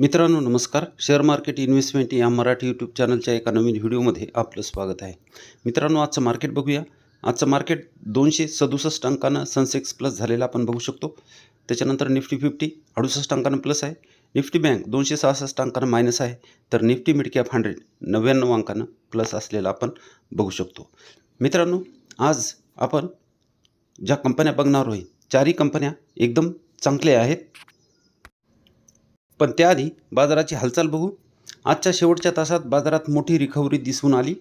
मित्रांनो नमस्कार. Share market investment या मराठी यूट्यूब चॅनलच्या एका नवीन व्हिडिओमध्ये आपलं स्वागत आहे. मित्रांनो आजचं मार्केट बघूया. आजचं मार्केट दोनशे सदुसष्ट अंकानं सनसेक्स प्लस झालेलं आपण बघू शकतो. त्याच्यानंतर निफ्टी फिफ्टी अडुसष्ट अंकानं प्लस आहे. निफ्टी बँक दोनशे सहासष्ट अंकानं मायनस आहे. तर निफ्टी मिड कॅप हंड्रेड नव्याण्णव अंकानं प्लस असलेलं आपण बघू शकतो. मित्रांनो आज आपण ज्या कंपन्या बघणार आहे चारही कंपन्या एकदम चांगल्या आहेत. पण त्याआधी बाजाराची हालचाल बघू. आजच्या शेवटच्या तासात बाजारात मोठी रिकव्हरी दिसून आली.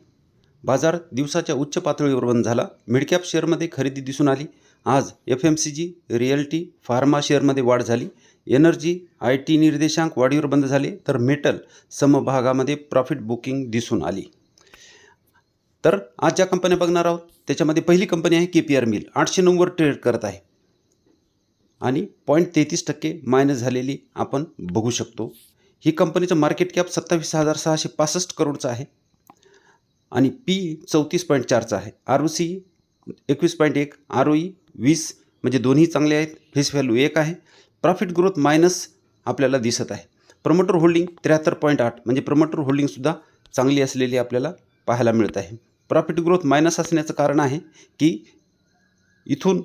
बाजार दिवसाच्या उच्च पातळीवर बंद झाला. मिडकॅप शेअरमध्ये खरेदी दिसून आली. आज F M C G realty pharma शेअरमध्ये वाढ झाली. एनर्जी आय टी निर्देशांक वाढीवर बंद झाले तर मेटल समभागामध्ये प्रॉफिट बुकिंग दिसून आली. तर आज ज्या कंपन्या बघणार आहोत त्याच्यामध्ये पहिली कंपनी आहे के पी आर मिल. आठशे नऊवर ट्रेड करत आहे. आणि पॉईंट तेहतीस टक्के मायनस झालेली आपण बघू शकतो. ही कंपनीचं मार्केट कॅप सत्तावीस हजार सहाशे पासष्ट करोडचं आहे. आणि पी चौतीस पॉईंट चारचं आहे. आर ओ सी एकवीस पॉईंट एक आर ओ ई वीस म्हणजे दोन्ही चांगले आहेत. फेस व्हॅल्यू एक आहे. प्रॉफिट ग्रोथ मायनस आपल्याला दिसत आहे. प्रमोटर होल्डिंग त्र्याहत्तर पॉईंट आठ म्हणजे प्रमोटर होल्डिंगसुद्धा चांगली असलेली आपल्याला पाहायला मिळत आहे. प्रॉफिट ग्रोथ मायनस असण्याचं कारण आहे की इथून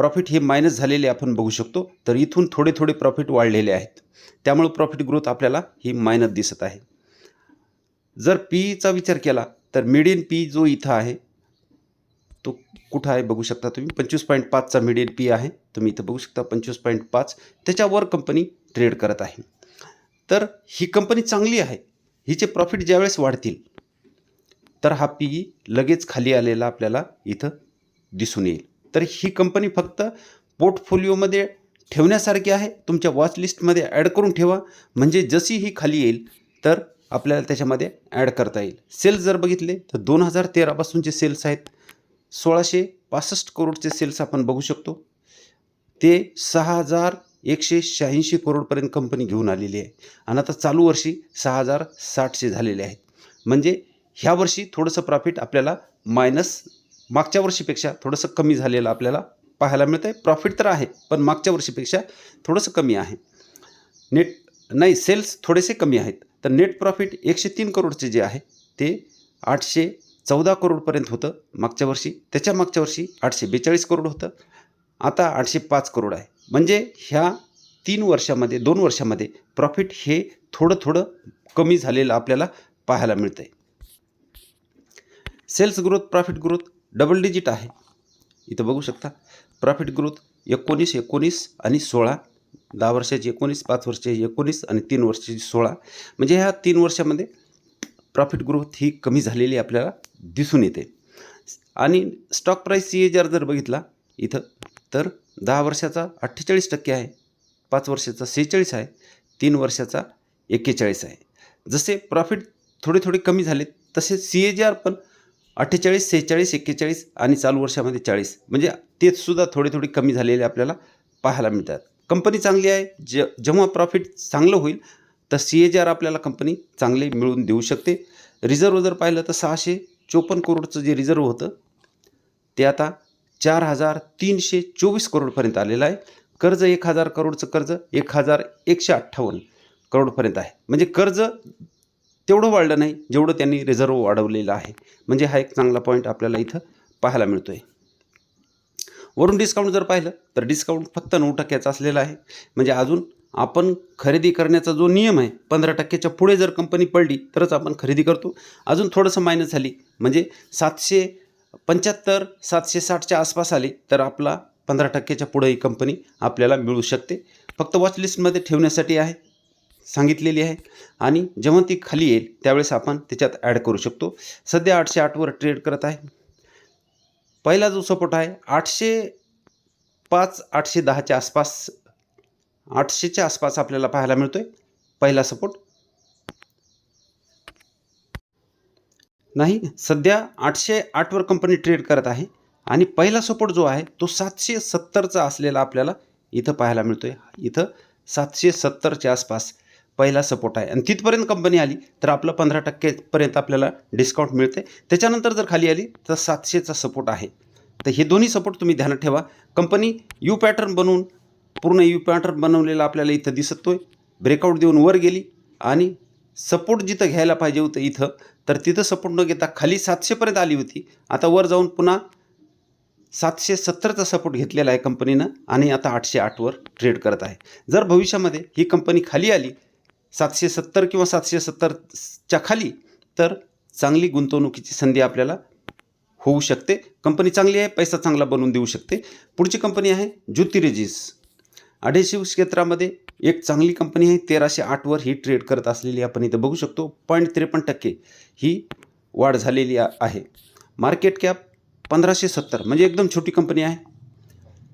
प्रॉफिट हे मायनस झालेले आपण बघू शकतो. तर इथून थोडे थोडे प्रॉफिट वाढलेले आहेत. त्यामुळे प्रॉफिट ग्रोथ आपल्याला ही मायनस दिसत आहे. जर पीचा विचार केला तर मिडियन पी जो इथं आहे तो कुठं आहे बघू शकता तुम्ही? पंचवीस पॉईंट पाचचा मिडियन पी आहे. तुम्ही इथं बघू शकता पंचवीस पॉईंट पाच. त्याच्यावर कंपनी ट्रेड करत आहे. तर ही कंपनी चांगली आहे. हिचे प्रॉफिट ज्यावेळेस वाढतील तर हा पी लगेच खाली आलेला आपल्याला इथं दिसून येईल. तर ही कंपनी फक्त पोर्टफोलिओमध्ये ठेवण्यासारखी आहे. तुमच्या वॉच लिस्टमध्ये ॲड करून ठेवा. म्हणजे जशी ही खाली येईल तर आपल्याला त्याच्यामध्ये ॲड करता येईल. सेल्स जर बघितले तर दोन हजार तेरापासूनचे सेल्स आहेत. सोळाशे पासष्ट करोडचे सेल्स आपण बघू शकतो. ते सहा हजार एकशे शहाऐंशी करोडपर्यंत कंपनी घेऊन आलेली आहे. आणि आता चालू वर्षी सहा हजार साठशे झालेले आहेत. म्हणजे ह्या वर्षी थोडंसं प्रॉफिट आपल्याला मायनस मागच्या वर्षीपेक्षा थोडंसं कमी झालेलं आपल्याला पाहायला मिळतं आहे प्रॉफिट तर आहे पण मागच्या वर्षीपेक्षा थोडंसं कमी आहे. नेट नाही सेल्स थोडेसे कमी आहेत. तर नेट प्रॉफिट एकशे तीन करोडचे जे आहे ते आठशे चौदा करोडपर्यंत होतं मागच्या वर्षी. त्याच्या मागच्या वर्षी आठशे बेचाळीस करोड होतं. आता आठशे पाच करोड आहे. म्हणजे ह्या तीन वर्षामध्ये दोन वर्षामध्ये प्रॉफिट हे थोडं थोडं कमी झालेलं आपल्याला पाहायला मिळतं आहे sales growth profit growth double digit आहे. इथं बघू शकता प्रॉफिट ग्रोथ एकोणीस एकोणीस आणि सोळा. दहा वर्षाची एकोणीस पाच वर्षाची एकोणीस आणि तीन वर्षाची सोळा. म्हणजे ह्या तीन वर्षामध्ये प्रॉफिट ग्रोथ ही कमी झालेली आपल्याला दिसून येते. आणि stock price C H R जर बघितला इथं तर दहा वर्षाचा अठ्ठेचाळीस टक्के आहे. पाच वर्षाचा सेहेचाळीस आहे. तीन वर्षाचा एक्केचाळीस आहे. जसे प्रॉफिट थोडे थोडे कमी झाले तसे सी ए जी आर पण अठ्ठेचाळीस सेहेचाळीस एक्केचाळीस आणि चालू वर्षामध्ये चाळीस. म्हणजे तेसुद्धा थोडे थोडे कमी झालेले आपल्याला पाहायला मिळतात. कंपनी चांगली आहे. ज जेव्हा प्रॉफिट चांगलं होईल तर सी ए जी आर आपल्याला कंपनी चांगले मिळवून देऊ शकते. रिझर्व जर पाहिलं तर सहाशे चोपन्न करोडचं जे रिझर्व होतं ते आता चार हजार तीनशे चोवीस करोडपर्यंत आलेलं आहे. कर्ज एक हजार करोडचं कर्ज एक हजार एकशे अठ्ठावन्न करोडपर्यंत आहे. म्हणजे कर्ज तेवढं वाढलं नाही जेवढं त्यांनी रिझर्व वाढवलेलं आहे. म्हणजे हा एक चांगला पॉईंट आपल्याला इथं पाहायला मिळतो आहे वरून डिस्काउंट जर पाहिलं तर डिस्काउंट फक्त नऊ टक्क्याचा असलेला आहे. म्हणजे अजून आपण खरेदी करण्याचा जो नियम आहे पंधरा टक्क्याच्या पुढे जर कंपनी पडली तरच आपण खरेदी करतो. अजून थोडंसं मायनस झाली म्हणजे सातशे पंच्याहत्तर सातशे साठच्या आसपास आली तर आपला पंधरा टक्क्याच्या पुढे ही कंपनी आपल्याला मिळू शकते. फक्त वॉच लिस्टमध्ये ठेवण्यासाठी आहे. सांगितलेली आहे. आणि जेव्हा ती खाली येईल त्यावेळेस आपण त्याच्यात ॲड करू शकतो. सध्या आठशे आठवर ट्रेड करत आहे. पहिला जो सपोर्ट आहे आठशे पाच आठशे दहाच्या आसपास आठशेच्या आसपास आपल्याला पाहायला मिळतो आहे पहिला सपोर्ट नाही सध्या आठशे आठवर कंपनी ट्रेड करत आहे. आणि पहिला सपोर्ट जो आहे तो सातशे सत्तरचा असलेला आपल्याला इथं पाहायला मिळतो आहे इथं सातशे सत्तरच्या आसपास पहिला सपोर्ट आहे. आणि तिथपर्यंत कंपनी आली तर आपलं पंधरा टक्केपर्यंत आपल्याला डिस्काउंट मिळते. त्याच्यानंतर जर खाली आली तर सातशेचा सपोर्ट आहे. तर हे दोन्ही सपोर्ट तुम्ही ध्यानात ठेवा. कंपनी यू पॅटर्न बनवून पूर्ण यू पॅटर्न बनवलेला आपल्याला इथं दिसतोय. ब्रेकआउट देऊन वर गेली आणि सपोर्ट जिथं घ्यायला पाहिजे होतं इथं तर तिथं सपोर्ट न घेता खाली सातशेपर्यंत आली होती. आता वर जाऊन पुन्हा सातशे सत्तरचा सपोर्ट घेतलेला आहे कंपनीनं आणि आता आठशे आठवर ट्रेड करत आहे. जर भविष्यामध्ये ही कंपनी खाली आली सातशे सत्तर किंवा सातशे सत्तरच्या खाली तर चांगली गुंतवणुकीची संधी आपल्याला होऊ शकते. कंपनी चांगली आहे पैसा चांगला बनवून देऊ शकते. पुढची कंपनी आहे ज्योतिरेजिस. अडेशिव क्षेत्रामध्ये एक चांगली कंपनी आहे तेराशे आठवर ही ट्रेड करत असलेली आपण इथं बघू शकतो. पॉईंट त्रेपन्न टक्के ही वाढ झालेली आहे. मार्केट कॅप पंधराशे सत्तर म्हणजे एकदम छोटी कंपनी आहे.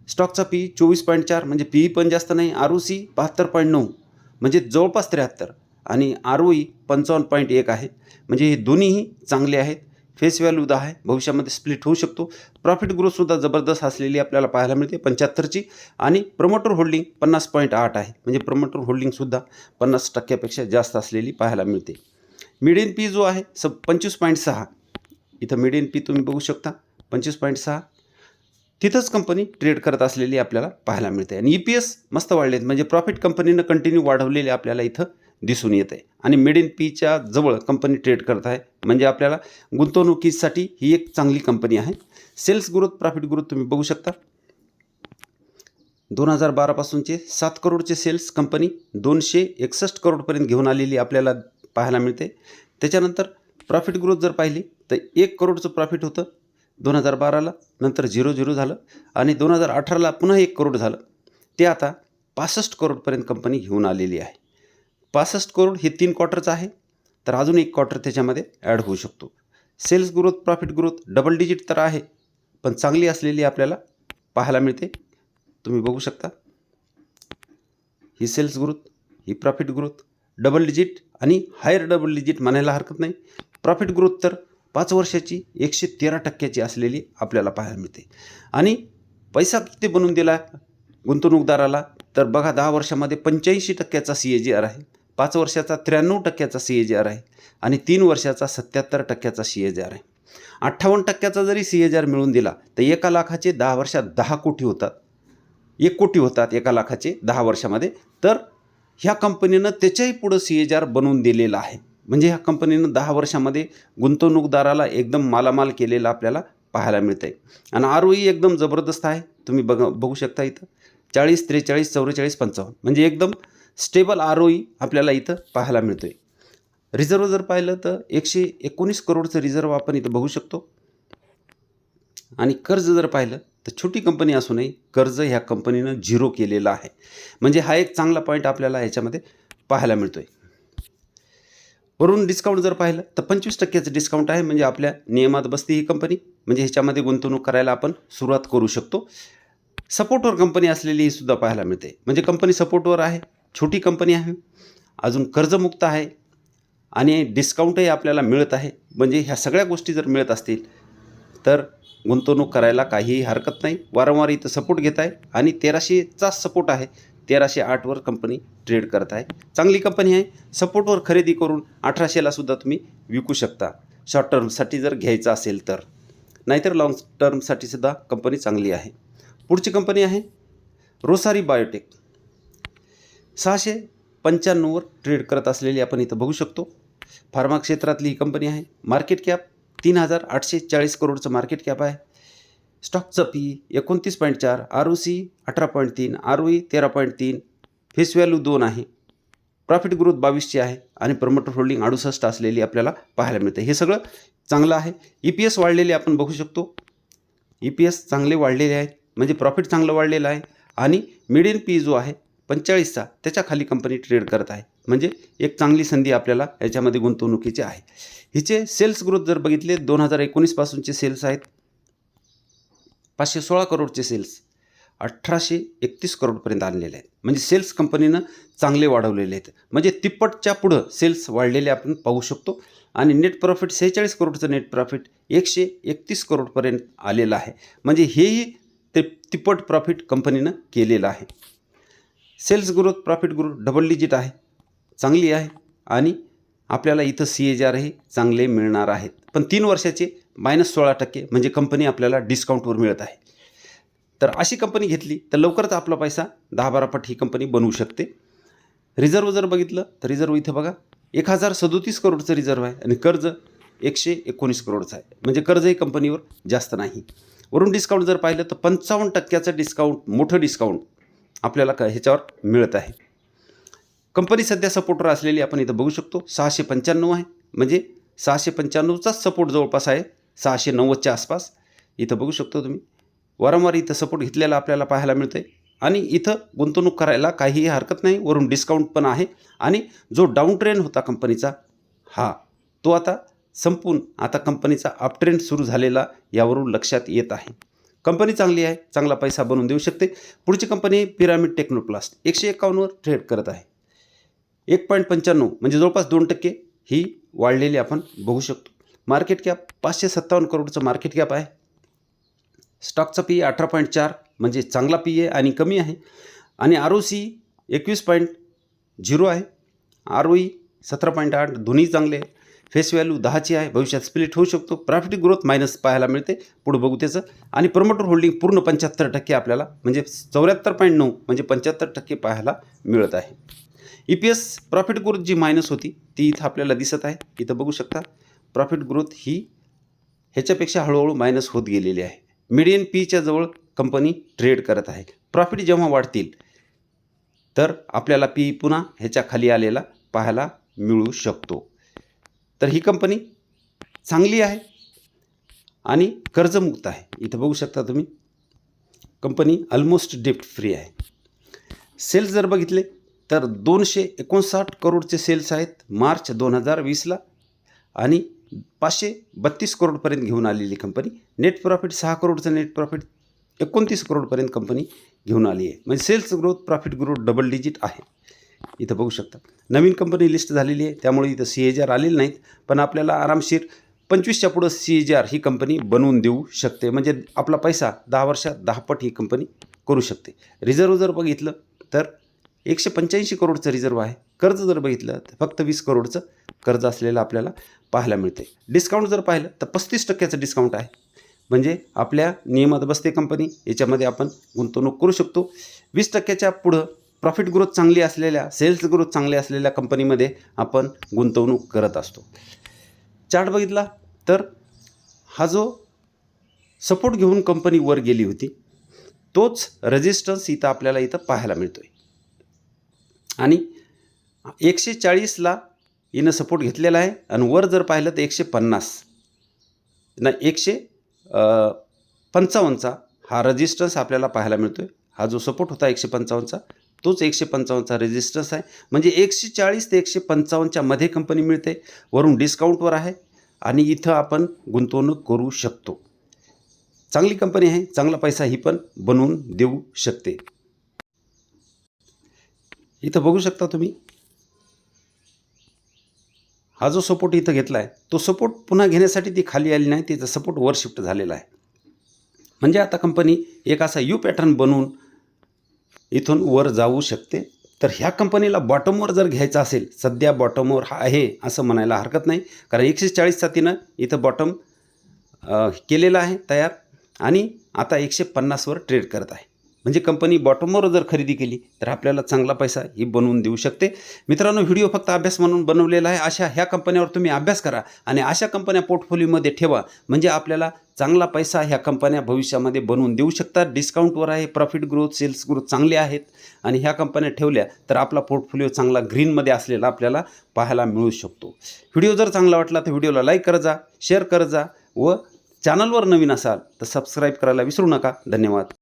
स्टॉकचा पी चोवीस पॉईंट चार म्हणजे पी पण जास्त नाही आर ओ सी बहात्तर पॉईंट नऊ. म्हणजे जवळपास त्र्याहत्तर. आणि आर ओ ई पंचावन्न पॉईंट एक आहे. म्हणजे हे दोन्हीही चांगले आहेत. फेस व्हॅल्यू दहा आहे. भविष्यामध्ये स्प्लिट होऊ शकतो. प्रॉफिट ग्रोथसुद्धा जबरदस्त असलेली आपल्याला पाहायला मिळते. पंच्याहत्तरची. आणि प्रमोटर होल्डिंग पन्नास पॉईंट आठ आहे. म्हणजे प्रमोटर होल्डिंगसुद्धा पन्नास टक्क्यापेक्षा जास्त असलेली पाहायला मिळते. मिडियन पी जो आहे स पंचवीस पॉईंट सहा. इथं मिडियन पी तुम्ही बघू शकता. पंचवीस पॉईंट सहा. तिथंच कंपनी ट्रेड करत असलेली आपल्याला पाहायला मिळते. आणि ई पी एस मस्त वाढलेत. म्हणजे प्रॉफिट कंपनीनं कंटिन्यू वाढवलेले आपल्याला इथं दिसून येत. आहे आणि मिड इन पीच्या जवळ कंपनी ट्रेड करत आहे. म्हणजे आपल्याला गुंतवणुकीसाठी ही एक चांगली कंपनी आहे. सेल्स ग्रोथ प्रॉफिट ग्रोथ तुम्ही बघू शकता. दोन हजार बारापासूनचे सात करोडचे सेल्स कंपनी दोनशे एकसष्ट करोडपर्यंत घेऊन आलेली आपल्याला पाहायला मिळते. त्याच्यानंतर प्रॉफिट ग्रोथ जर पाहिली तर एक करोडचं प्रॉफिट होतं. दोन हजार बाराला नंतर झिरो झिरो झालं आणि दोन हजार अठराला पुन्हा एक करोड झालं. ते आता पासष्ट करोडपर्यंत कंपनी घेऊन आलेली आहे. पासष्ट करोड हे तीन क्वार्टरचं आहे तर अजून एक क्वार्टर त्याच्यामध्ये ॲड होऊ शकतो. Sales growth profit growth double digit तर आहे पण चांगली असलेली आपल्याला पाहायला मिळते. तुम्ही बघू शकता. ही सेल्स ग्रोथ ही प्रॉफिट ग्रोथ डबल डिजिट आणि हायर डबल डिजिट म्हणायला हरकत नाही. प्रॉफिट ग्रोथ तर पाच वर्षाची एकशे तेरा टक्क्याची असलेली आपल्याला पाहायला मिळते. आणि पैसा किती बनवून दिला गुंतवणूकदाराला? तर बघा दहा वर्षामध्ये पंच्याऐंशी टक्क्याचा सी ए जी आर आहे. पाच वर्षाचा त्र्याण्णव टक्क्याचा सी ए जी आर आहे. आणि तीन वर्षाचा सत्याहत्तर टक्क्याचा सी ए जी आर आहे. अठ्ठावन्न टक्क्याचा जरी सी ए जी आर मिळून दिला तर एका लाखाचे दहा वर्षात दहा कोटी होतात. एक कोटी होतात एका लाखाचे दहा वर्षामध्ये. तर ह्या कंपनीनं त्याच्याही पुढं सी ए जी आर बनवून दिलेला आहे. म्हणजे ह्या कंपनीनं दहा वर्षामध्ये गुंतवणूकदाराला एकदम मालामाल केलेला आपल्याला पाहायला मिळतं आहे आणि आर ओ एकदम जबरदस्त आहे. तुम्ही बघ बघू शकता इथं. चाळीस त्रेचाळीस चौवेचाळीस पंचावन्न. म्हणजे एकदम स्टेबल आर ओ आपल्याला इथं पाहायला मिळतो आहे रिझर्व जर पाहिलं तर एकशे एकोणीस करोडचं रिझर्व आपण इथं बघू शकतो. आणि कर्ज जर पाहिलं तर छोटी कंपनी असूनही कर्ज ह्या कंपनीनं झिरो केलेलं आहे. म्हणजे हा एक चांगला पॉईंट आपल्याला याच्यामध्ये पाहायला मिळतो आहे वरून डिस्काउंट जर पाहिलं तर पंचवीस टक्क्याचं डिस्काउंट आहे. म्हणजे आपल्या नियमात बसते ही कंपनी म्हणजे ह्याच्यामध्ये गुंतवणूक करायला आपण सुरुवात करू शकतो. सपोर्टवर कंपनी असलेली ही सुद्धा पाहायला मिळते. म्हणजे कंपनी सपोर्टवर आहे छोटी कंपनी आहे अजून कर्जमुक्त आहे आणि डिस्काउंटही आपल्याला मिळत आहे. म्हणजे ह्या सगळ्या गोष्टी जर मिळत असतील तर गुंतवणूक करायला काहीही हरकत नाही. वारंवार इथं सपोर्ट घेत आहे आणि तेराशेचा सपोर्ट आहे. तेराशे आठवर कंपनी ट्रेड करत आहे. चांगली कंपनी आहे. सपोर्टवर खरेदी करून अठराशेला सुद्धा तुम्ही विकू शकता. शॉर्ट टर्मसाठी जर घ्यायचं असेल तर. नाहीतर लाँग टर्मसाठी सुद्धा कंपनी चांगली आहे. पुढची कंपनी आहे रोसारी बायोटेक सहाशे पंच्याण्णववर ट्रेड करत असलेली आपण इथं बघू शकतो. फार्मा क्षेत्रातली ही कंपनी आहे. मार्केट कॅप तीन हजार आठशे चाळीस करोडचं मार्केट कॅप आहे. स्टॉकचं पी एकोणतीस पॉईंट चार आर ओ सी अठरा पॉईंट तीन आर ओ ई तेरा पॉईंट तीन फेस व्हॅल्यू दोन आहे. प्रॉफिट ग्रोथ बावीसची आहे आणि प्रमोटर होल्डिंग अडुसष्ट असलेली आपल्याला पाहायला मिळते. हे सगळं चांगलं आहे. ई पी एस वाढलेले आपण बघू शकतो. ई पी एस चांगले वाढलेले आहेत म्हणजे प्रॉफिट चांगलं वाढलेलं आहे. आणि मिडियन पी जो आहे पंचेचाळीसचा त्याच्याखाली कंपनी ट्रेड करत आहे. म्हणजे एक चांगली संधी आपल्याला याच्यामध्ये गुंतवणुकीची आहे. हिचे सेल्स ग्रोथ जर बघितले दोन हजार एकोणीसपासूनचे सेल्स आहेत. पाचशे सोळा करोडचे सेल्स अठराशे एकतीस करोडपर्यंत आणलेले आहेत. म्हणजे सेल्स कंपनीनं चांगले वाढवलेले आहेत. म्हणजे तिप्पटच्या पुढं सेल्स वाढलेले आपण पाहू शकतो. आणि नेट प्रॉफिट सेहेचाळीस करोडचं नेट प्रॉफिट एकशे एकतीस करोडपर्यंत आलेलं आहे. म्हणजे हेही ते तिप्पट प्रॉफिट कंपनीनं केलेलं आहे. Sales growth profit growth double digit आहे. चांगली आहे. आणि आपल्याला इथं सी ए जी आरही चांगले मिळणार आहेत. पण तीन वर्षाचे मायनस सोळा टक्के म्हणजे कंपनी आपल्याला डिस्काउंटवर मिळत आहे. तर अशी कंपनी घेतली तर लवकरच आपला पैसा दहा बारा पट ही कंपनी बनवू शकते. रिझर्व जर बघितलं तर रिझर्व इथं बघा एक हजार सदोतीस करोडचं रिझर्व आहे आणि कर्ज एकशे एकोणीस करोडचं आहे. म्हणजे कर्जही कंपनीवर जास्त नाही. वरून डिस्काउंट जर पाहिलं तर पंचावन्न टक्क्याचं डिस्काउंट मोठं डिस्काउंट आपल्याला क ह्याच्यावर मिळत आहे. कंपनी सध्या सपोर्टर असलेली आपण इथं बघू शकतो सहाशे पंच्याण्णव आहे. म्हणजे सहाशे पंच्याण्णवचाच सपोर्ट जवळपास आहे. सहाशे नव्वदच्या आसपास इथं बघू शकतो तुम्ही. वारंवार इथं सपोर्ट घेतलेला आपल्याला पाहायला मिळतं आहे आणि इथं गुंतवणूक करायला काहीही हरकत नाही. वरून डिस्काउंट पण आहे. आणि जो डाऊन ट्रेंड होता कंपनीचा हा तो आता संपून आता कंपनीचा अपट्रेंड सुरू झालेला यावरून लक्षात येत आहे. कंपनी चांगली आहे चांगला पैसा बनवून देऊ शकते. पुढची कंपनी पिरामिड टेक्नोप्लास्ट एकशे एकावन्नवर ट्रेड करत आहे. एक पॉईंट पंच्याण्णव म्हणजे जवळपास दोन टक्के ही वाढलेली आपण बघू शकतो. मार्केट कॅप पाचशे सत्तावन्न करोडचं मार्केट कॅप आहे. स्टॉकचा पी अठरा पॉईंट चार म्हणजे चांगला पी आहे आणि कमी आहे. आणि आर ओ सी एकवीस पॉईंट झिरो आहे. आर ओ ई सतरा पॉईंट आठ दोन्ही चांगले आहे. फेस व्हॅल्यू दहाची आहे. भविष्यात स्प्लिट होऊ शकतो. प्रॉफिट ग्रोथ मायनस पाहायला मिळते. पुढे बघू त्याचं. आणि प्रमोटर होल्डिंग पूर्ण पंच्याहत्तर टक्के आपल्याला म्हणजे चौऱ्याहत्तर पॉईंट नऊ म्हणजे पंच्याहत्तर टक्के पाहायला मिळत आहे. E P S profit growth जी मायनस होती ती इथं आपल्याला दिसत आहे. इथं बघू शकता. प्रॉफिट ग्रोथ ही ह्याच्यापेक्षा हळूहळू मायनस होत गेलेली आहे. मिडियन पीच्या जवळ कंपनी ट्रेड करत आहे. प्रॉफिट जेव्हा वाढतील तर आपल्याला पी पुन्हा ह्याच्या खाली आलेला पाहायला मिळू शकतो. तर ही कंपनी चांगली आहे आणि कर्जमुक्त आहे. इथं बघू शकता तुम्ही कंपनी ऑलमोस्ट डेप्ट फ्री आहे. सेल्स जर बघितले तर दोनशे एकोणसाठ करोडचे सेल्स आहेत. मार्च दोन हजार वीसला आणि पाचशे बत्तीस करोडपर्यंत घेऊन आलेली कंपनी नेट प्रॉफिट सहा करोडचं नेट प्रॉफिट एकोणतीस करोडपर्यंत कंपनी घेऊन आली आहे. म्हणजे sales growth profit growth double digit आहे. इथं बघू शकता. नवीन कंपनी लिस्ट झालेली आहे. त्यामुळे इथं सी एच आर आलेले नाहीत. पण आपल्याला आरामशीर पंचवीसच्या पुढं सी एच आर ही कंपनी बनवून देऊ शकते. म्हणजे आपला पैसा दहा वर्षात दहापट ही कंपनी करू शकते. रिझर्व जर बघितलं तर एकशे पंच्याऐंशी करोडचं रिझर्व आहे. कर्ज जर बघितलं तर फक्त वीस करोडचं कर्ज असलेलं आपल्याला पाहायला मिळते डिस्काउंट जर पाहिलं तर पस्तीस टक्क्याचं डिस्काउंट आहे. म्हणजे आपल्या नियमात बसते कंपनी याच्यामध्ये आपण गुंतवणूक करू शकतो. वीस टक्क्याच्या पुढं प्रॉफिट ग्रोथ चांगली असलेल्या सेल्स ग्रोथ चांगली असलेल्या कंपनीमध्ये आपण गुंतवणूक करत असतो. चार्ट बघितला तर हा जो सपोर्ट घेऊन कंपनी वर गेली होती तोच रेजिस्टन्स इथं आपल्याला इथं पाहायला मिळतो आहे आणि एकशे चाळीसला हिनं सपोर्ट घेतलेला आहे आणि वर जर पाहिलं तर एकशे पन्नास. नाही एकशे पंचावन्नचा हा रजिस्टन्स आपल्याला पाहायला मिळतो आहे हा जो सपोर्ट होता एकशे पंचावन्नचा तोच एकशे पंचावन्नचा रेजिस्टन्स आहे. म्हणजे एकशे चाळीस ते एकशे पंचावन्नच्या मध्ये कंपनी मिळते वरून डिस्काउंटवर आहे आणि इथं आपण गुंतवणूक करू शकतो. चांगली कंपनी आहे चांगला पैसा ही पण बनवून देऊ शकते. इथं बघू शकता तुम्ही हा जो सपोर्ट इथं घेतला आहे तो सपोर्ट पुन्हा घेण्यासाठी ती खाली आली नाही तिचा सपोर्ट वर शिफ्ट झालेला आहे. म्हणजे आता कंपनी एक असा यू पॅटर्न बनवून इथून वर जाऊ शकते. तर ह्या कंपनीला बॉटमवर जर घ्यायचं असेल सध्या बॉटमवर हा आहे असं म्हणायला हरकत नाही. कारण एकशे चाळीसचा तिनं इथं बॉटम केलेला आहे तयार. आणि आता एकशे पन्नासवर ट्रेड करत आहे. म्हणजे कंपनी बॉटमवर जर खरेदी केली तर आपल्याला चांगला पैसा ही बनवून देऊ शकते. मित्रांनो व्हिडिओ फक्त अभ्यास म्हणून बनवलेला आहे. अशा ह्या कंपन्यावर तुम्ही अभ्यास करा आणि अशा कंपन्या पोर्टफोलिओमध्ये ठेवा. म्हणजे आपल्याला चांगला पैसा ह्या कंपन्या भविष्यामध्ये बनवून देऊ शकतात. डिस्काउंटवर आहे प्रॉफिट ग्रोथ सेल्स ग्रोथ चांगले आहेत. आणि ह्या कंपन्या ठेवल्या तर आपला पोर्टफोलिओ चांगला ग्रीनमध्ये असलेला आपल्याला पाहायला मिळू शकतो. व्हिडिओ जर चांगला वाटला तर व्हिडिओला लाईक करत जा शेअर करत जा व चॅनलवर नवीन असाल तर सबस्क्राईब करायला विसरू नका. धन्यवाद.